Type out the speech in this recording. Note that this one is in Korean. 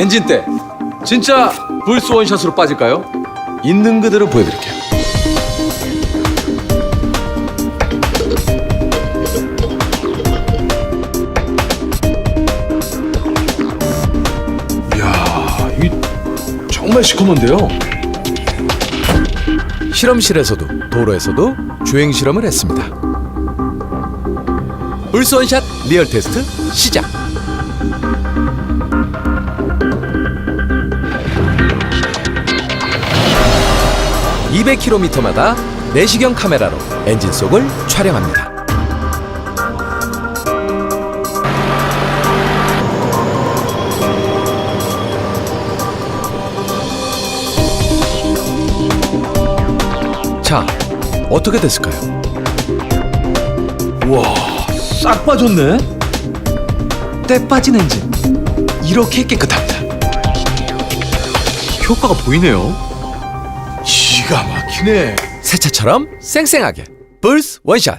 엔진 때 진짜 불스 원샷으로 빠질까요? 있는 그대로 보여드릴게요. 정말 시커먼데요. 실험실에서도 도로에서도 주행 실험을 했습니다. 불스 원샷 리얼 테스트 시작. 200km마다 내시경 카메라로 엔진 속을 촬영합니다. 자, 어떻게 됐을까요? 우와, 싹 빠졌네. 때 빠진 엔진 이렇게 깨끗합니다. 효과가 보이네요. 기가 막히네. 새 차처럼 쌩쌩하게 불스 원샷.